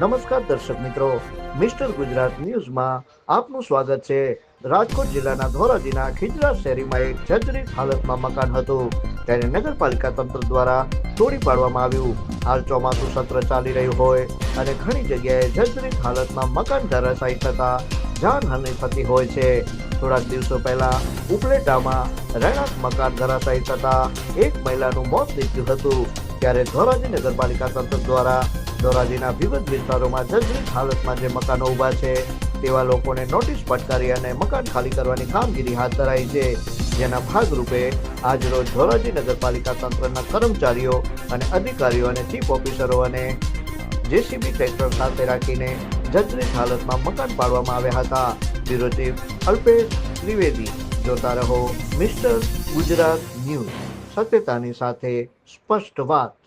નમસ્કાર દર્શક મિત્રો. મિસ્ટર ગુજરાત ન્યૂઝમાં આપનું સ્વાગત છે. રાજકોટ જિલ્લાના ધોરાજીના ખીજરા શેરીમાં એક જર્જરિત હાલતમાં મકાન હતું. તેને નગરપાલિકા તંત્ર દ્વારા તોડી પાડવામાં આવ્યું. હાલ ચોમાસું સત્ર ચાલી રહ્યું હોય અને ઘણી જગ્યાએ જર્જરિત હાલતમાં મકાન ધરાશાયી થતા જાનહાનિ થતી હોય છે. થોડાક દિવસો પહેલા ઉપલેટામાં રહેણાંક મકાન ધરાશાયી થતા એક મહિલાનું મોત નીપજ્યું હતું. ત્યારે ધોરાજી નગરપાલિકા તંત્ર દ્વારા ધોરાજીના વિવિધ વિસ્તારોમાં જર્જરિત હાલતમાં જે મકાનો ઊભા છે, તેવા લોકોને નોટિસ ફટકારી અને મકાન ખાલી કરવાની કામગીરી હાથ ધરાઈ છે. જેના ભાગરૂપે આજરોજ ધોરાજી નગરપાલિકા તંત્રના કર્મચારીઓ અને અધિકારીઓ અને ચીફ ઓફિસરો અને જેસીબી ટ્રેક્ટર સાથે રાખીને જર્જરિત હાલતમાં મકાન પાડવામાં આવ્યા હતા. બ્યુરો ચીફ અલ્પેશ ત્રિવેદી, જોતા રહો મિસ્ટર ગુજરાત ન્યૂઝ. સત્યતાની સાથે સ્પષ્ટ વાત.